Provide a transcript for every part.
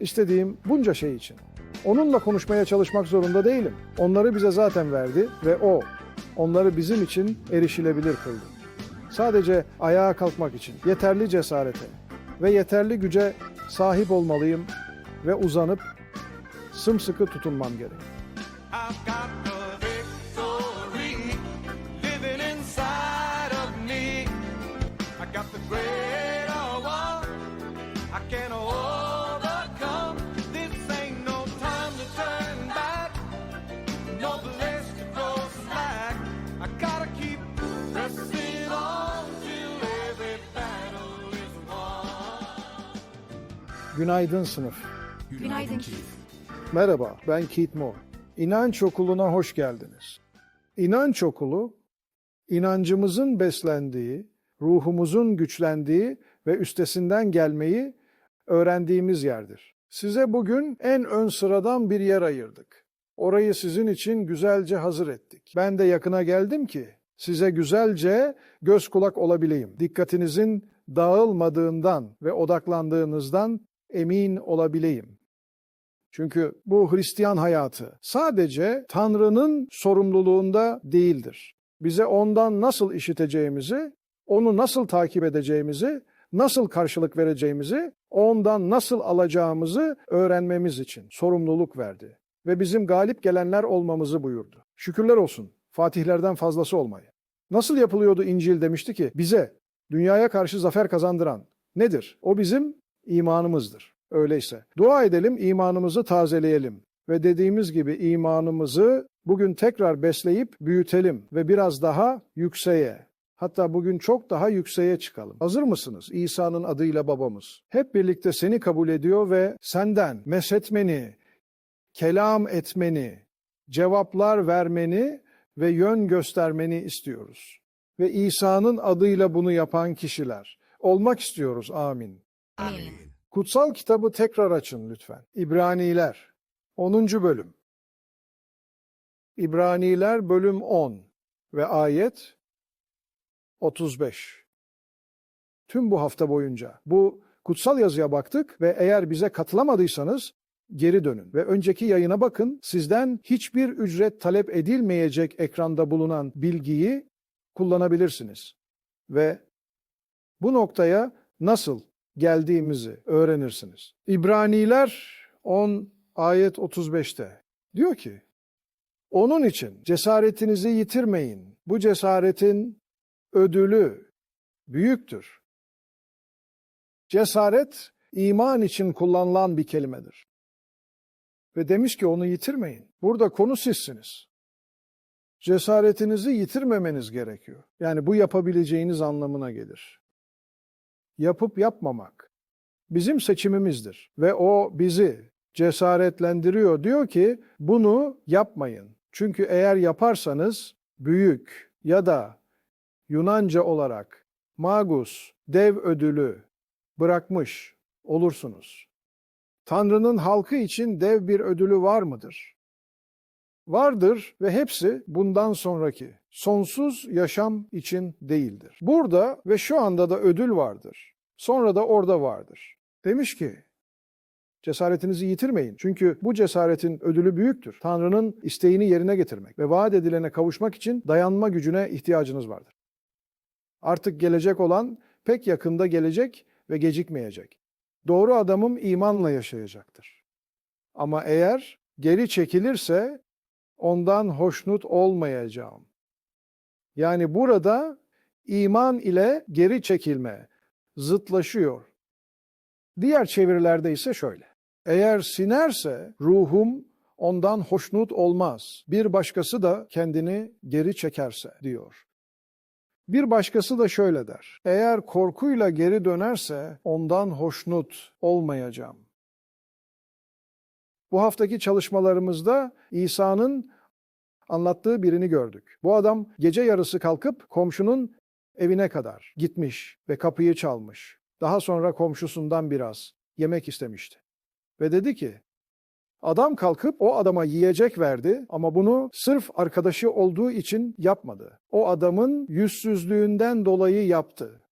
istediğim bunca şey için. Onunla konuşmaya çalışmak zorunda değilim. Onları bize zaten verdi ve o onları bizim için erişilebilir kıldı. Sadece ayağa kalkmak için yeterli cesarete ve yeterli güce sahip olmalıyım ve uzanıp sımsıkı tutunmam gerek. Günaydın sınıf. Günaydın Keith. Merhaba, ben Keith Moore. İnanç Okulu'na hoş geldiniz. İnanç Okulu, inancımızın beslendiği, ruhumuzun güçlendiği ve üstesinden gelmeyi öğrendiğimiz yerdir. Size bugün en ön sıradan bir yer ayırdık. Orayı sizin için güzelce hazır ettik. Ben de yakına geldim ki size güzelce göz kulak olabileyim. Dikkatinizin dağılmadığından ve odaklandığınızdan emin olabileyim. Çünkü bu Hristiyan hayatı sadece Tanrı'nın sorumluluğunda değildir. Bize ondan nasıl işiteceğimizi, onu nasıl takip edeceğimizi, nasıl karşılık vereceğimizi, ondan nasıl alacağımızı öğrenmemiz için sorumluluk verdi. Ve bizim galip gelenler olmamızı buyurdu. Şükürler olsun fatihlerden fazlası olmayı. Nasıl yapılıyordu İncil demişti ki bize dünyaya karşı zafer kazandıran nedir? O bizim imanımızdır. Öyleyse dua edelim, imanımızı tazeleyelim ve dediğimiz gibi imanımızı bugün tekrar besleyip büyütelim ve biraz daha yükseğe, hatta bugün çok daha yükseğe çıkalım. Hazır mısınız? İsa'nın adıyla babamız. Hep birlikte seni kabul ediyor ve senden meshetmeni, kelam etmeni, cevaplar vermeni ve yön göstermeni istiyoruz. Ve İsa'nın adıyla bunu yapan kişiler olmak istiyoruz. Amin. Amin. Kutsal kitabı tekrar açın lütfen. İbraniler 10. bölüm. İbraniler bölüm 10 ve ayet 35. Tüm bu hafta boyunca bu kutsal yazıya baktık ve eğer bize katılamadıysanız geri dönün ve önceki yayına bakın. Sizden hiçbir ücret talep edilmeyecek ekranda bulunan bilgiyi kullanabilirsiniz. Ve bu noktaya nasıl geldiğimizi öğrenirsiniz. İbraniler 10 ayet 35'te diyor ki, onun için cesaretinizi yitirmeyin. Bu cesaretin ödülü büyüktür. Cesaret iman için kullanılan bir kelimedir. Ve demiş ki onu yitirmeyin. Burada konu sizsiniz. Cesaretinizi yitirmemeniz gerekiyor. Yani bu yapabileceğiniz anlamına gelir yapıp yapmamak bizim seçimimizdir ve o bizi cesaretlendiriyor. Diyor ki bunu yapmayın. Çünkü eğer yaparsanız büyük ya da Yunanca olarak magus, dev ödülü bırakmış olursunuz. Tanrı'nın halkı için dev bir ödülü var mıdır? Vardır ve hepsi bundan sonraki sonsuz yaşam için değildir. Burada ve şu anda da ödül vardır. Sonra da orada vardır. Demiş ki, cesaretinizi yitirmeyin. Çünkü bu cesaretin ödülü büyüktür. Tanrı'nın isteğini yerine getirmek ve vaat edilene kavuşmak için dayanma gücüne ihtiyacınız vardır. Artık gelecek olan pek yakında gelecek ve gecikmeyecek. Doğru adamım imanla yaşayacaktır. Ama eğer geri çekilirse ondan hoşnut olmayacağım. Yani burada iman ile geri çekilme zıtlaşıyor. Diğer çevirilerde ise şöyle. Eğer sinerse ruhum ondan hoşnut olmaz. Bir başkası da kendini geri çekerse diyor. Bir başkası da şöyle der. Eğer korkuyla geri dönerse ondan hoşnut olmayacağım. Bu haftaki çalışmalarımızda İsa'nın anlattığı birini gördük. Bu adam gece yarısı kalkıp komşunun evine kadar gitmiş ve kapıyı çalmış. Daha sonra komşusundan biraz yemek istemişti. Ve dedi ki, adam kalkıp o adama yiyecek verdi ama bunu sırf arkadaşı olduğu için yapmadı. O adamın yüzsüzlüğünden dolayı yaptı.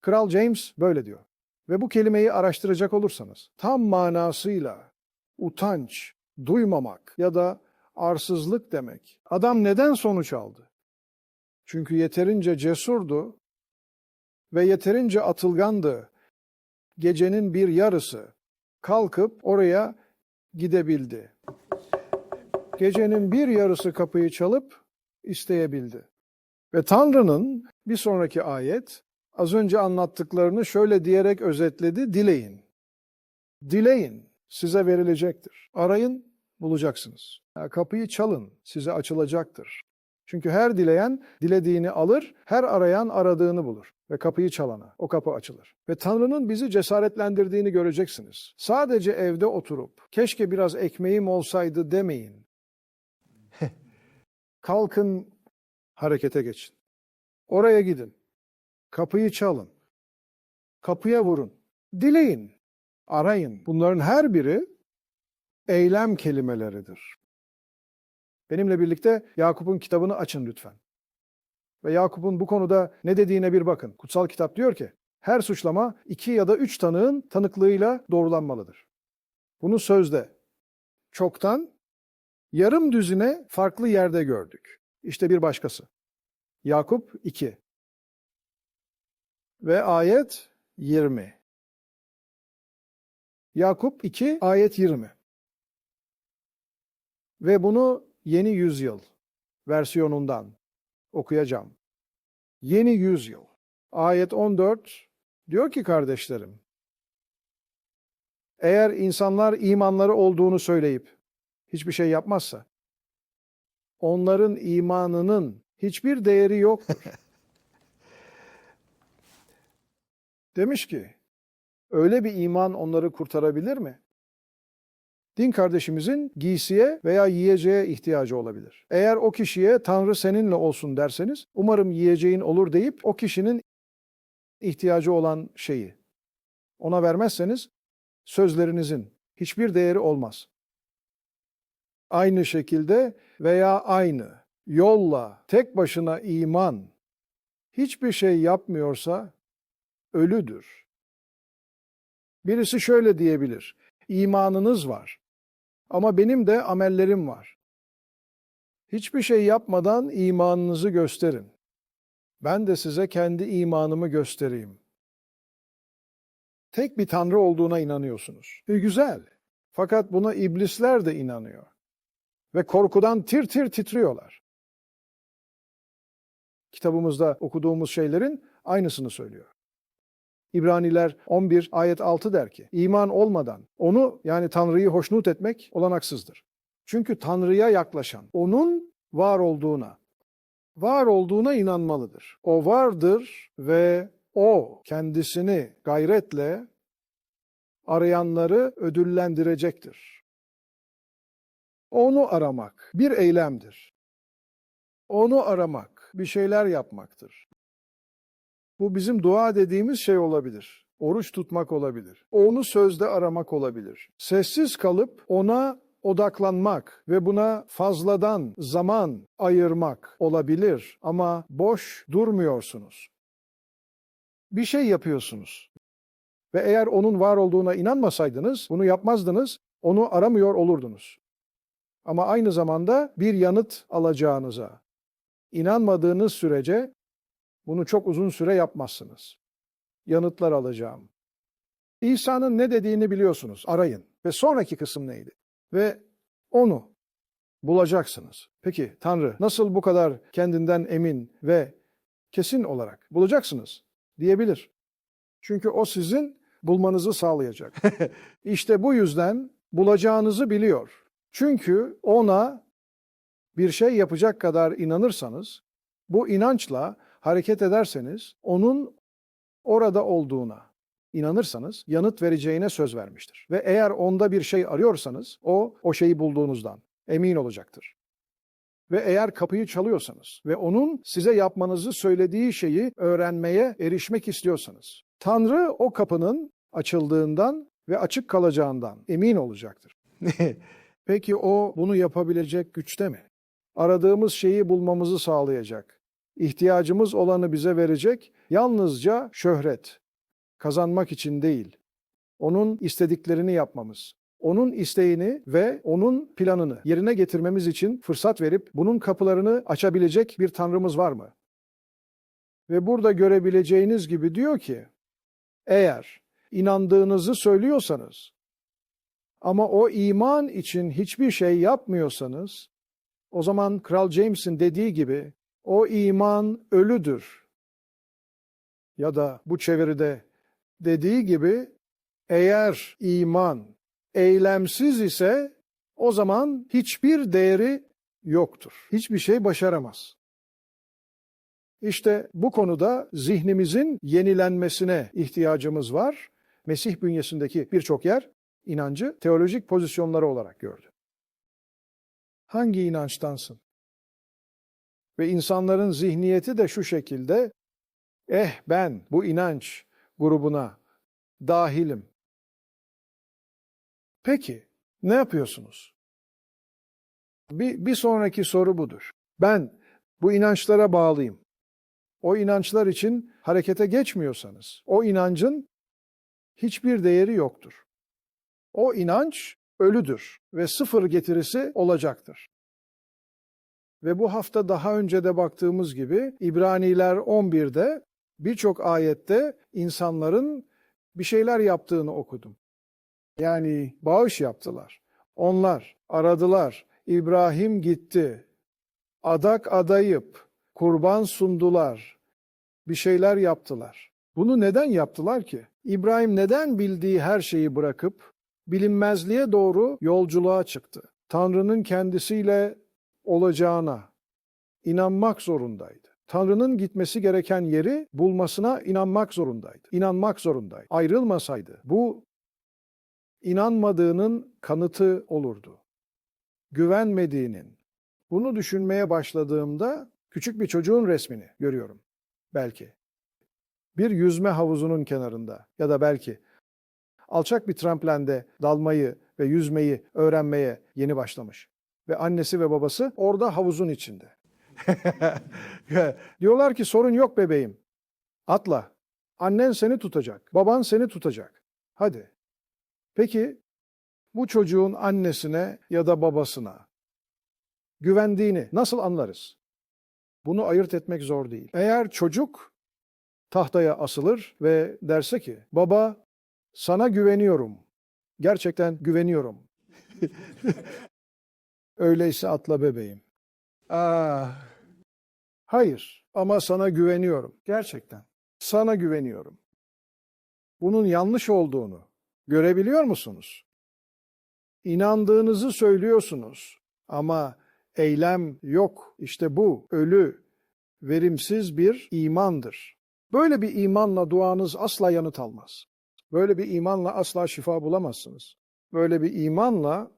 Kral James böyle diyor. Ve bu kelimeyi araştıracak olursanız tam manasıyla utanç, duymamak ya da arsızlık demek. Adam neden sonuç aldı? Çünkü yeterince cesurdu ve yeterince atılgandı. Gecenin bir yarısı kalkıp oraya gidebildi. Gecenin bir yarısı kapıyı çalıp isteyebildi. Ve Tanrı'nın bir sonraki ayet az önce anlattıklarını şöyle diyerek özetledi. Dileyin. Dileyin size verilecektir. Arayın bulacaksınız. Ya Kapıyı çalın size açılacaktır. Çünkü her dileyen dilediğini alır, her arayan aradığını bulur ve kapıyı çalana o kapı açılır. Ve Tanrı'nın bizi cesaretlendirdiğini göreceksiniz. Sadece evde oturup keşke biraz ekmeğim olsaydı demeyin. Kalkın harekete geçin. Oraya gidin. Kapıyı çalın. Kapıya vurun. Dileyin. Arayın. Bunların her biri eylem kelimeleridir. Benimle birlikte Yakup'un kitabını açın lütfen. Ve Yakup'un bu konuda ne dediğine bir bakın. Kutsal kitap diyor ki, her suçlama iki ya da üç tanığın tanıklığıyla doğrulanmalıdır. Bunu sözde çoktan yarım düzine farklı yerde gördük. İşte bir başkası. Yakup 2 ve ayet 20. Yakup 2 ayet 20. Ve bunu Yeni Yüzyıl versiyonundan okuyacağım. Yeni Yüzyıl. Ayet 14 diyor ki kardeşlerim, eğer insanlar imanları olduğunu söyleyip hiçbir şey yapmazsa, onların imanının hiçbir değeri yoktur. Demiş ki, öyle bir iman onları kurtarabilir mi? Din kardeşimizin giysiye veya yiyeceğe ihtiyacı olabilir. Eğer o kişiye Tanrı seninle olsun derseniz, umarım yiyeceğin olur deyip o kişinin ihtiyacı olan şeyi ona vermezseniz sözlerinizin hiçbir değeri olmaz. Aynı şekilde veya aynı yolla tek başına iman hiçbir şey yapmıyorsa ölüdür. Birisi şöyle diyebilir. İmanınız var. Ama benim de amellerim var. Hiçbir şey yapmadan imanınızı gösterin. Ben de size kendi imanımı göstereyim. Tek bir tanrı olduğuna inanıyorsunuz. E, güzel. Fakat buna iblisler de inanıyor. Ve korkudan tir tir titriyorlar. Kitabımızda okuduğumuz şeylerin aynısını söylüyor. İbraniler 11 ayet 6 der ki, iman olmadan onu yani Tanrı'yı hoşnut etmek olanaksızdır. Çünkü Tanrı'ya yaklaşan, onun var olduğuna, var olduğuna inanmalıdır. O vardır ve o kendisini gayretle arayanları ödüllendirecektir. Onu aramak bir eylemdir. Onu aramak bir şeyler yapmaktır. Bu bizim dua dediğimiz şey olabilir. Oruç tutmak olabilir. Onu sözde aramak olabilir. Sessiz kalıp ona odaklanmak ve buna fazladan zaman ayırmak olabilir ama boş durmuyorsunuz. Bir şey yapıyorsunuz. Ve eğer onun var olduğuna inanmasaydınız, bunu yapmazdınız, onu aramıyor olurdunuz. Ama aynı zamanda bir yanıt alacağınıza inanmadığınız sürece bunu çok uzun süre yapmazsınız. Yanıtlar alacağım. İsa'nın ne dediğini biliyorsunuz. Arayın. Ve sonraki kısım neydi? Ve onu bulacaksınız. Peki Tanrı nasıl bu kadar kendinden emin ve kesin olarak bulacaksınız diyebilir. Çünkü o sizin bulmanızı sağlayacak. işte bu yüzden bulacağınızı biliyor. Çünkü ona bir şey yapacak kadar inanırsanız, bu inançla hareket ederseniz, onun orada olduğuna inanırsanız yanıt vereceğine söz vermiştir. Ve eğer onda bir şey arıyorsanız, o o şeyi bulduğunuzdan emin olacaktır. Ve eğer kapıyı çalıyorsanız ve onun size yapmanızı söylediği şeyi öğrenmeye erişmek istiyorsanız, Tanrı o kapının açıldığından ve açık kalacağından emin olacaktır. Peki o bunu yapabilecek güçte mi? Aradığımız şeyi bulmamızı sağlayacak. İhtiyacımız olanı bize verecek yalnızca şöhret, kazanmak için değil. Onun istediklerini yapmamız, onun isteğini ve onun planını yerine getirmemiz için fırsat verip bunun kapılarını açabilecek bir Tanrımız var mı? Ve burada görebileceğiniz gibi diyor ki, eğer inandığınızı söylüyorsanız ama o iman için hiçbir şey yapmıyorsanız, o zaman Kral James'in dediği gibi o iman ölüdür. Ya da bu çeviride dediği gibi eğer iman eylemsiz ise o zaman hiçbir değeri yoktur. Hiçbir şey başaramaz. İşte bu konuda zihnimizin yenilenmesine ihtiyacımız var. Mesih bünyesindeki birçok yer inancı teolojik pozisyonları olarak gördü. Hangi inançtansın? Ve insanların zihniyeti de şu şekilde, eh ben bu inanç grubuna dahilim. Peki, ne yapıyorsunuz? Bir, bir sonraki soru budur. Ben bu inançlara bağlıyım. O inançlar için harekete geçmiyorsanız, o inancın hiçbir değeri yoktur. O inanç ölüdür ve sıfır getirisi olacaktır. Ve bu hafta daha önce de baktığımız gibi İbraniler 11'de birçok ayette insanların bir şeyler yaptığını okudum. Yani bağış yaptılar. Onlar aradılar. İbrahim gitti. Adak adayıp kurban sundular. Bir şeyler yaptılar. Bunu neden yaptılar ki? İbrahim neden bildiği her şeyi bırakıp bilinmezliğe doğru yolculuğa çıktı? Tanrı'nın kendisiyle olacağına inanmak zorundaydı. Tanrı'nın gitmesi gereken yeri bulmasına inanmak zorundaydı. İnanmak zorundaydı. Ayrılmasaydı bu inanmadığının kanıtı olurdu. Güvenmediğinin. Bunu düşünmeye başladığımda küçük bir çocuğun resmini görüyorum belki. Bir yüzme havuzunun kenarında ya da belki alçak bir tramplende dalmayı ve yüzmeyi öğrenmeye yeni başlamış. Ve annesi ve babası orada havuzun içinde. Diyorlar ki sorun yok bebeğim. Atla. Annen seni tutacak. Baban seni tutacak. Hadi. Peki bu çocuğun annesine ya da babasına güvendiğini nasıl anlarız? Bunu ayırt etmek zor değil. Eğer çocuk tahtaya asılır ve derse ki baba sana güveniyorum. Gerçekten güveniyorum. Öyleyse atla bebeğim. Aa, hayır ama sana güveniyorum. Gerçekten. Sana güveniyorum. Bunun yanlış olduğunu görebiliyor musunuz? İnandığınızı söylüyorsunuz ama eylem yok. İşte bu ölü, verimsiz bir imandır. Böyle bir imanla duanız asla yanıt almaz. Böyle bir imanla asla şifa bulamazsınız. Böyle bir imanla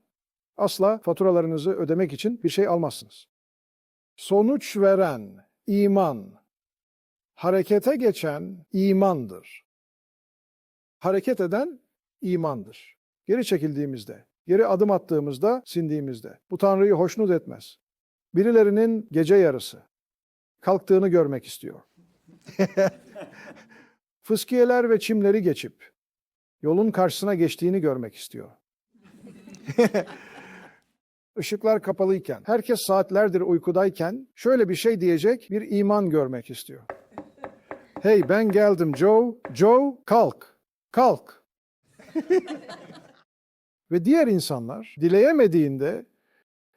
asla faturalarınızı ödemek için bir şey almazsınız. Sonuç veren iman, harekete geçen imandır. Hareket eden imandır. Geri çekildiğimizde, geri adım attığımızda, sindiğimizde. Bu Tanrı'yı hoşnut etmez. Birilerinin gece yarısı kalktığını görmek istiyor. Fıskiyeler ve çimleri geçip yolun karşısına geçtiğini görmek istiyor. Işıklar kapalıyken, herkes saatlerdir uykudayken şöyle bir şey diyecek bir iman görmek istiyor. Hey ben geldim Joe. Joe kalk. Kalk. Ve diğer insanlar dileyemediğinde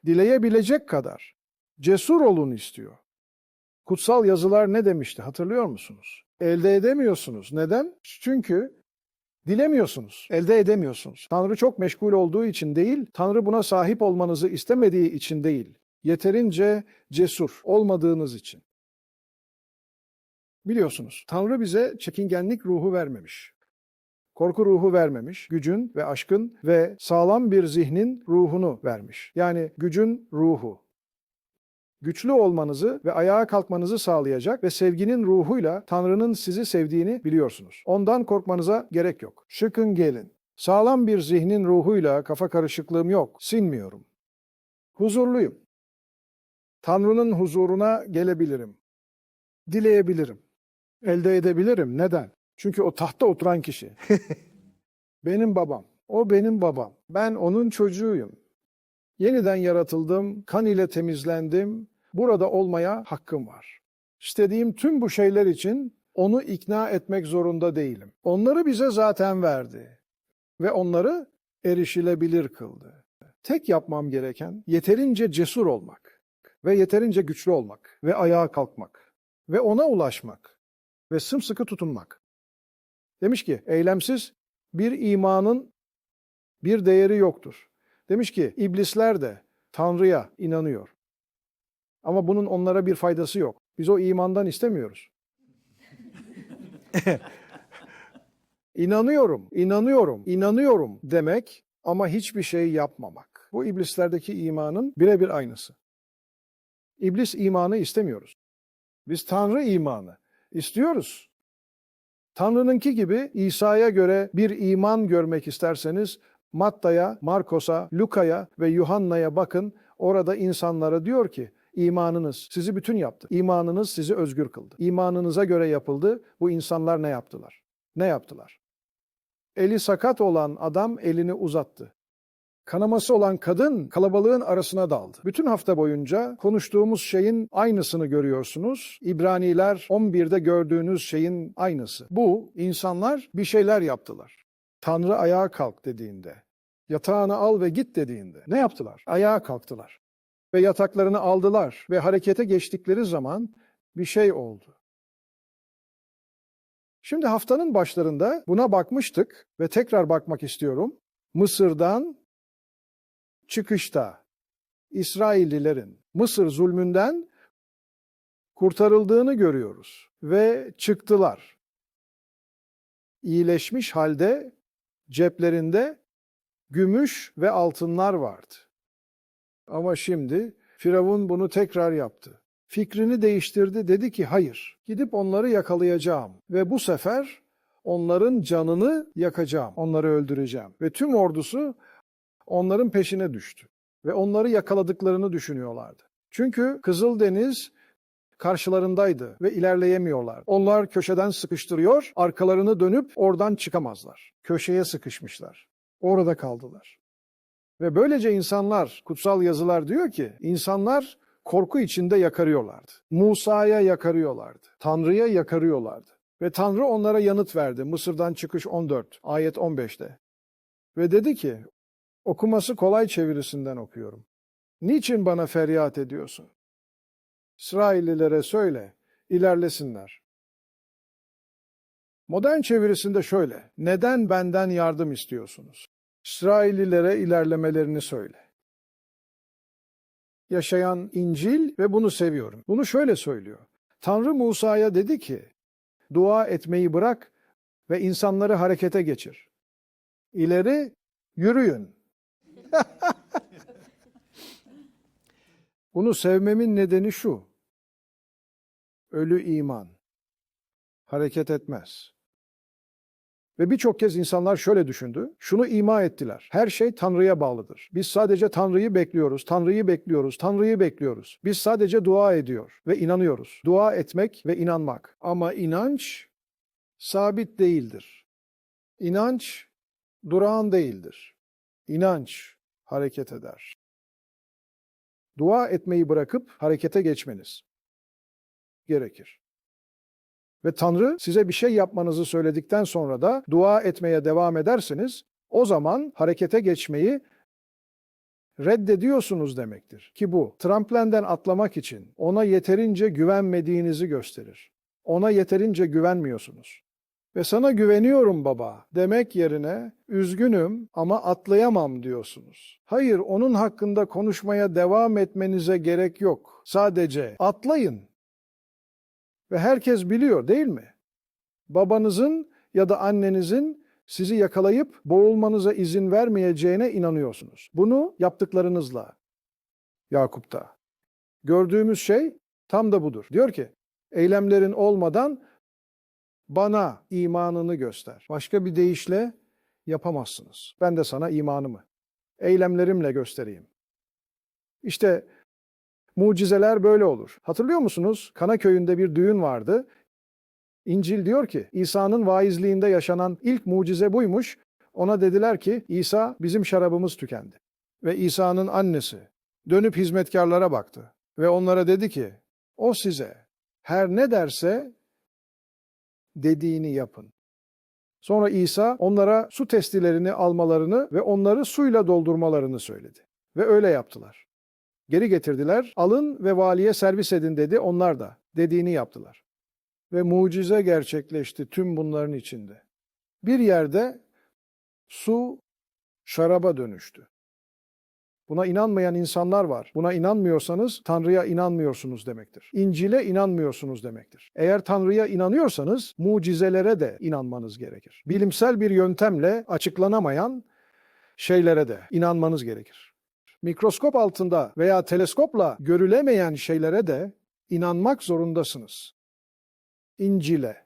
dileyebilecek kadar cesur olun istiyor. Kutsal yazılar ne demişti hatırlıyor musunuz? Elde edemiyorsunuz. Neden? Çünkü dilemiyorsunuz, elde edemiyorsunuz. Tanrı çok meşgul olduğu için değil, Tanrı buna sahip olmanızı istemediği için değil. Yeterince cesur olmadığınız için. Biliyorsunuz, Tanrı bize çekingenlik ruhu vermemiş. Korku ruhu vermemiş, gücün ve aşkın ve sağlam bir zihnin ruhunu vermiş. Yani gücün ruhu. Güçlü olmanızı ve ayağa kalkmanızı sağlayacak ve sevginin ruhuyla Tanrı'nın sizi sevdiğini biliyorsunuz. Ondan korkmanıza gerek yok. Şıkın gelin. Sağlam bir zihnin ruhuyla kafa karışıklığım yok, sinmiyorum. Huzurluyum. Tanrı'nın huzuruna gelebilirim. Dileyebilirim. Elde edebilirim. Neden? Çünkü o tahta oturan kişi. benim babam. O benim babam. Ben onun çocuğuyum. Yeniden yaratıldım, kan ile temizlendim. Burada olmaya hakkım var. İstediğim tüm bu şeyler için onu ikna etmek zorunda değilim. Onları bize zaten verdi ve onları erişilebilir kıldı. Tek yapmam gereken yeterince cesur olmak ve yeterince güçlü olmak ve ayağa kalkmak ve ona ulaşmak ve sımsıkı tutunmak. Demiş ki eylemsiz bir imanın bir değeri yoktur. Demiş ki iblisler de Tanrı'ya inanıyor. Ama bunun onlara bir faydası yok. Biz o imandan istemiyoruz. İnanıyorum, inanıyorum, inanıyorum demek ama hiçbir şey yapmamak. Bu iblislerdeki imanın birebir aynısı. İblis imanı istemiyoruz. Biz Tanrı imanı istiyoruz. Tanrı'nınki gibi İsa'ya göre bir iman görmek isterseniz Matta'ya, Markos'a, Luka'ya ve Yuhanna'ya bakın. Orada insanlara diyor ki imanınız sizi bütün yaptı. İmanınız sizi özgür kıldı. İmanınıza göre yapıldı. Bu insanlar ne yaptılar? Ne yaptılar? Eli sakat olan adam elini uzattı. Kanaması olan kadın kalabalığın arasına daldı. Bütün hafta boyunca konuştuğumuz şeyin aynısını görüyorsunuz. İbraniler 11'de gördüğünüz şeyin aynısı. Bu insanlar bir şeyler yaptılar. Tanrı ayağa kalk dediğinde, yatağını al ve git dediğinde ne yaptılar? Ayağa kalktılar. Ve yataklarını aldılar ve harekete geçtikleri zaman bir şey oldu. Şimdi haftanın başlarında buna bakmıştık ve tekrar bakmak istiyorum. Mısır'dan çıkışta İsraillilerin Mısır zulmünden kurtarıldığını görüyoruz ve çıktılar. İyileşmiş halde ceplerinde gümüş ve altınlar vardı. Ama şimdi Firavun bunu tekrar yaptı. Fikrini değiştirdi dedi ki hayır gidip onları yakalayacağım ve bu sefer onların canını yakacağım, onları öldüreceğim. Ve tüm ordusu onların peşine düştü ve onları yakaladıklarını düşünüyorlardı. Çünkü Kızıldeniz karşılarındaydı ve ilerleyemiyorlar. Onlar köşeden sıkıştırıyor, arkalarını dönüp oradan çıkamazlar. Köşeye sıkışmışlar. Orada kaldılar. Ve böylece insanlar, kutsal yazılar diyor ki, insanlar korku içinde yakarıyorlardı. Musa'ya yakarıyorlardı. Tanrı'ya yakarıyorlardı. Ve Tanrı onlara yanıt verdi. Mısır'dan çıkış 14, ayet 15'te. Ve dedi ki, okuması kolay çevirisinden okuyorum. Niçin bana feryat ediyorsun? İsraillilere söyle, ilerlesinler. Modern çevirisinde şöyle, neden benden yardım istiyorsunuz? İsraillilere ilerlemelerini söyle. Yaşayan İncil ve bunu seviyorum. Bunu şöyle söylüyor. Tanrı Musa'ya dedi ki, dua etmeyi bırak ve insanları harekete geçir. İleri yürüyün. Bunu sevmemin nedeni şu. Ölü iman. Hareket etmez. Ve birçok kez insanlar şöyle düşündü. Şunu ima ettiler. Her şey Tanrı'ya bağlıdır. Biz sadece Tanrı'yı bekliyoruz, Tanrı'yı bekliyoruz, Tanrı'yı bekliyoruz. Biz sadece dua ediyor ve inanıyoruz. Dua etmek ve inanmak. Ama inanç sabit değildir. İnanç durağan değildir. İnanç hareket eder. Dua etmeyi bırakıp harekete geçmeniz gerekir. Ve Tanrı size bir şey yapmanızı söyledikten sonra da dua etmeye devam ederseniz o zaman harekete geçmeyi reddediyorsunuz demektir. Ki bu tramplenden atlamak için ona yeterince güvenmediğinizi gösterir. Ona yeterince güvenmiyorsunuz. Ve sana güveniyorum baba demek yerine üzgünüm ama atlayamam diyorsunuz. Hayır onun hakkında konuşmaya devam etmenize gerek yok. Sadece atlayın. Ve herkes biliyor değil mi? Babanızın ya da annenizin sizi yakalayıp boğulmanıza izin vermeyeceğine inanıyorsunuz. Bunu yaptıklarınızla Yakup'ta. Gördüğümüz şey tam da budur. Diyor ki eylemlerin olmadan bana imanını göster. Başka bir deyişle yapamazsınız. Ben de sana imanımı eylemlerimle göstereyim. İşte mucizeler böyle olur. Hatırlıyor musunuz? Kana köyünde bir düğün vardı. İncil diyor ki İsa'nın vaizliğinde yaşanan ilk mucize buymuş. Ona dediler ki İsa bizim şarabımız tükendi. Ve İsa'nın annesi dönüp hizmetkarlara baktı ve onlara dedi ki o size her ne derse dediğini yapın. Sonra İsa onlara su testilerini almalarını ve onları suyla doldurmalarını söyledi. Ve öyle yaptılar. Geri getirdiler, alın ve valiye servis edin dedi, onlar da dediğini yaptılar. Ve mucize gerçekleşti tüm bunların içinde. Bir yerde su şaraba dönüştü. Buna inanmayan insanlar var. Buna inanmıyorsanız Tanrı'ya inanmıyorsunuz demektir. İncil'e inanmıyorsunuz demektir. Eğer Tanrı'ya inanıyorsanız mucizelere de inanmanız gerekir. Bilimsel bir yöntemle açıklanamayan şeylere de inanmanız gerekir. Mikroskop altında veya teleskopla görülemeyen şeylere de inanmak zorundasınız. İncil'e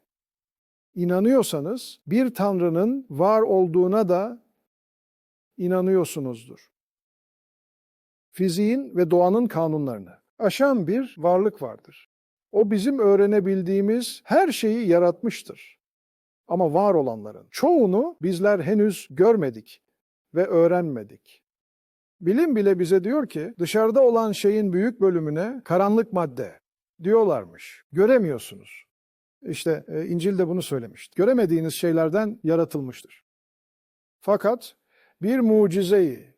inanıyorsanız bir Tanrı'nın var olduğuna da inanıyorsunuzdur fiziğin ve doğanın kanunlarını aşan bir varlık vardır. O bizim öğrenebildiğimiz her şeyi yaratmıştır. Ama var olanların çoğunu bizler henüz görmedik ve öğrenmedik. Bilim bile bize diyor ki dışarıda olan şeyin büyük bölümüne karanlık madde diyorlarmış. Göremiyorsunuz. İşte e, İncil de bunu söylemişti. Göremediğiniz şeylerden yaratılmıştır. Fakat bir mucizeyi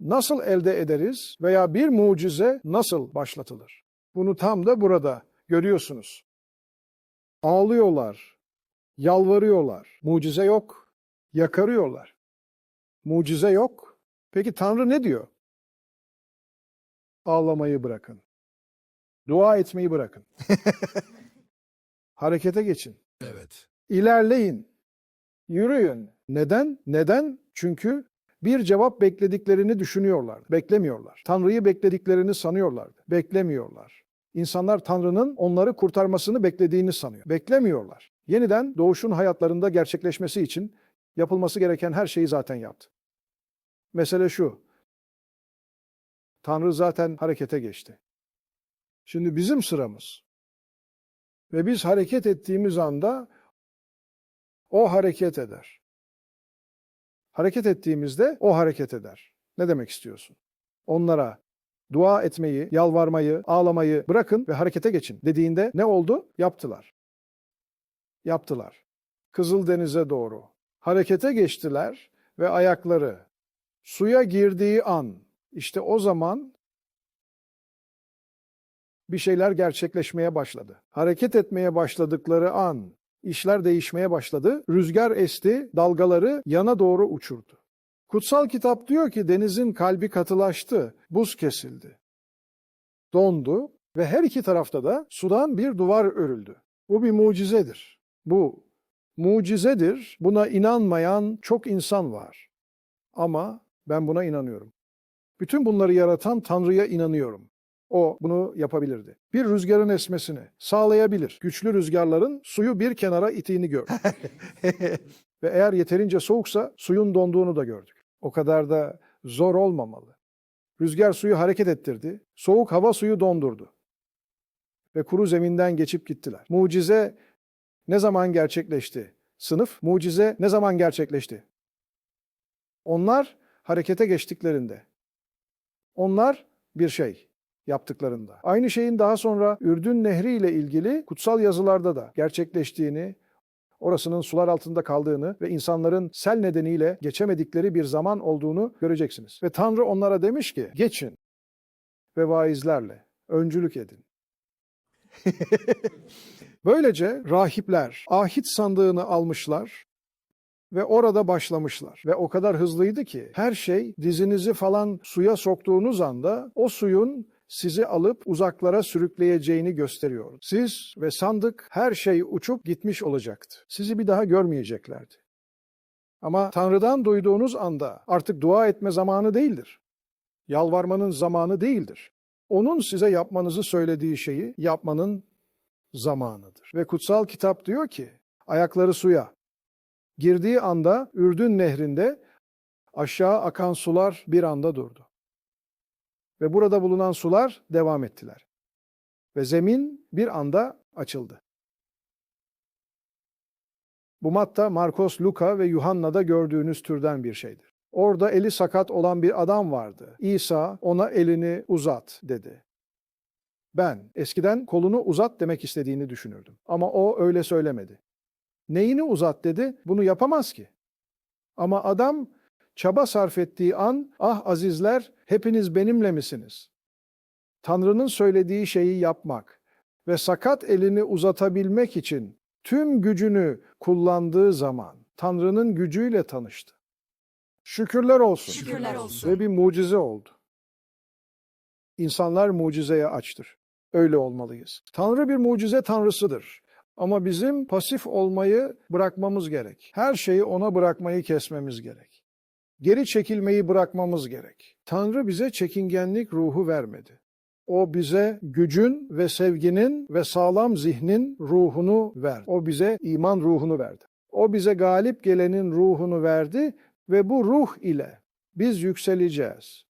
nasıl elde ederiz veya bir mucize nasıl başlatılır? Bunu tam da burada görüyorsunuz. Ağlıyorlar, yalvarıyorlar. Mucize yok. Yakarıyorlar. Mucize yok. Peki Tanrı ne diyor? Ağlamayı bırakın. Dua etmeyi bırakın. Harekete geçin. Evet. İlerleyin. Yürüyün. Neden? Neden? Çünkü bir cevap beklediklerini düşünüyorlardı. Beklemiyorlar. Tanrı'yı beklediklerini sanıyorlardı. Beklemiyorlar. İnsanlar Tanrı'nın onları kurtarmasını beklediğini sanıyor. Beklemiyorlar. Yeniden doğuşun hayatlarında gerçekleşmesi için yapılması gereken her şeyi zaten yaptı. Mesele şu. Tanrı zaten harekete geçti. Şimdi bizim sıramız. Ve biz hareket ettiğimiz anda o hareket eder. Hareket ettiğimizde o hareket eder. Ne demek istiyorsun? Onlara dua etmeyi, yalvarmayı, ağlamayı bırakın ve harekete geçin dediğinde ne oldu? Yaptılar. Yaptılar. Kızıldeniz'e doğru. Harekete geçtiler ve ayakları suya girdiği an işte o zaman bir şeyler gerçekleşmeye başladı. Hareket etmeye başladıkları an işler değişmeye başladı. Rüzgar esti, dalgaları yana doğru uçurdu. Kutsal kitap diyor ki denizin kalbi katılaştı, buz kesildi. Dondu ve her iki tarafta da sudan bir duvar örüldü. Bu bir mucizedir. Bu mucizedir. Buna inanmayan çok insan var. Ama ben buna inanıyorum. Bütün bunları yaratan Tanrı'ya inanıyorum. O bunu yapabilirdi. Bir rüzgarın esmesini sağlayabilir. Güçlü rüzgarların suyu bir kenara itiğini gör. Ve eğer yeterince soğuksa suyun donduğunu da gördük. O kadar da zor olmamalı. Rüzgar suyu hareket ettirdi. Soğuk hava suyu dondurdu. Ve kuru zeminden geçip gittiler. Mucize ne zaman gerçekleşti? Sınıf mucize ne zaman gerçekleşti? Onlar harekete geçtiklerinde. Onlar bir şey yaptıklarında. Aynı şeyin daha sonra Ürdün Nehri ile ilgili kutsal yazılarda da gerçekleştiğini, orasının sular altında kaldığını ve insanların sel nedeniyle geçemedikleri bir zaman olduğunu göreceksiniz. Ve Tanrı onlara demiş ki, geçin ve vaizlerle öncülük edin. Böylece rahipler ahit sandığını almışlar ve orada başlamışlar. Ve o kadar hızlıydı ki her şey dizinizi falan suya soktuğunuz anda o suyun sizi alıp uzaklara sürükleyeceğini gösteriyor. Siz ve sandık her şey uçup gitmiş olacaktı. Sizi bir daha görmeyeceklerdi. Ama Tanrı'dan duyduğunuz anda artık dua etme zamanı değildir. Yalvarmanın zamanı değildir. Onun size yapmanızı söylediği şeyi yapmanın zamanıdır. Ve kutsal kitap diyor ki, ayakları suya girdiği anda Ürdün nehrinde aşağı akan sular bir anda durdu. Ve burada bulunan sular devam ettiler. Ve zemin bir anda açıldı. Bu matta Markos, Luka ve Yuhanna'da gördüğünüz türden bir şeydir. Orada eli sakat olan bir adam vardı. İsa ona elini uzat dedi. Ben eskiden kolunu uzat demek istediğini düşünürdüm. Ama o öyle söylemedi. Neyini uzat dedi? Bunu yapamaz ki. Ama adam çaba sarf ettiği an, ah azizler hepiniz benimle misiniz? Tanrı'nın söylediği şeyi yapmak ve sakat elini uzatabilmek için tüm gücünü kullandığı zaman Tanrı'nın gücüyle tanıştı. Şükürler olsun. Şükürler olsun. Ve bir mucize oldu. İnsanlar mucizeye açtır. Öyle olmalıyız. Tanrı bir mucize tanrısıdır. Ama bizim pasif olmayı bırakmamız gerek. Her şeyi ona bırakmayı kesmemiz gerek. Geri çekilmeyi bırakmamız gerek. Tanrı bize çekingenlik ruhu vermedi. O bize gücün ve sevginin ve sağlam zihnin ruhunu verdi. O bize iman ruhunu verdi. O bize galip gelenin ruhunu verdi ve bu ruh ile biz yükseleceğiz.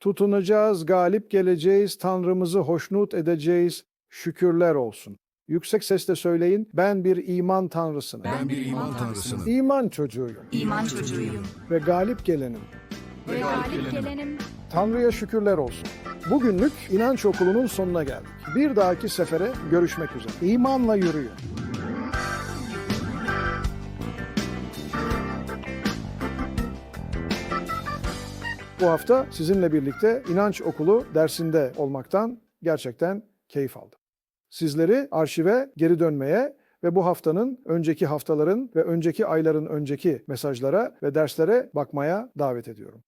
Tutunacağız, galip geleceğiz, Tanrımızı hoşnut edeceğiz. Şükürler olsun. Yüksek sesle söyleyin, ben bir iman tanrısınım. Ben bir iman tanrısının İman çocuğuyum iman çocuğuyum ve galip gelenim. ve galip gelenim Tanrı'ya şükürler olsun. Bugünlük inanç okulunun sonuna geldik. Bir dahaki sefere görüşmek üzere. İmanla yürüyün. Bu hafta sizinle birlikte inanç okulu dersinde olmaktan gerçekten keyif aldım. Sizleri arşive geri dönmeye ve bu haftanın önceki haftaların ve önceki ayların önceki mesajlara ve derslere bakmaya davet ediyorum.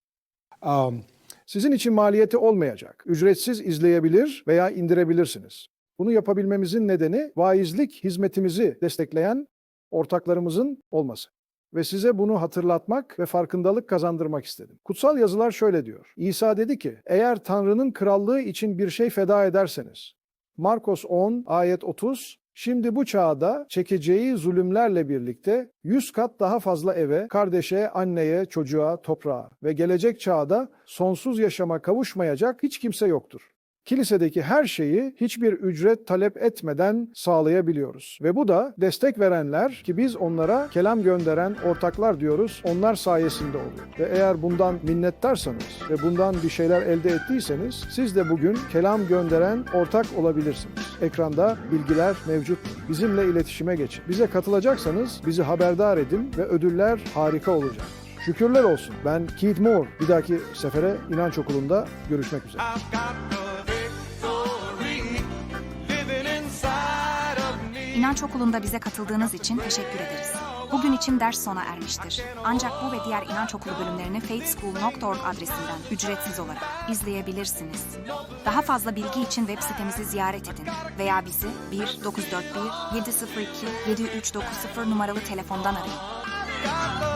Um, sizin için maliyeti olmayacak. Ücretsiz izleyebilir veya indirebilirsiniz. Bunu yapabilmemizin nedeni vaizlik hizmetimizi destekleyen ortaklarımızın olması. Ve size bunu hatırlatmak ve farkındalık kazandırmak istedim. Kutsal yazılar şöyle diyor. İsa dedi ki, eğer Tanrı'nın krallığı için bir şey feda ederseniz, Markos 10 ayet 30, Şimdi bu çağda çekeceği zulümlerle birlikte yüz kat daha fazla eve, kardeşe, anneye, çocuğa, toprağa ve gelecek çağda sonsuz yaşama kavuşmayacak hiç kimse yoktur. Kilisedeki her şeyi hiçbir ücret talep etmeden sağlayabiliyoruz. Ve bu da destek verenler ki biz onlara kelam gönderen ortaklar diyoruz. Onlar sayesinde oluyor. Ve eğer bundan minnettarsanız ve bundan bir şeyler elde ettiyseniz siz de bugün kelam gönderen ortak olabilirsiniz. Ekranda bilgiler mevcut. Bizimle iletişime geçin. Bize katılacaksanız bizi haberdar edin ve ödüller harika olacak. Şükürler olsun. Ben Keith Moore. Bir dahaki sefere inanç okulunda görüşmek üzere. İnanç okulunda bize katıldığınız için teşekkür ederiz. Bugün için ders sona ermiştir. Ancak bu ve diğer inanç okulu bölümlerini faithschool.org adresinden ücretsiz olarak izleyebilirsiniz. Daha fazla bilgi için web sitemizi ziyaret edin veya bizi 1 941 702 7390 numaralı telefondan arayın.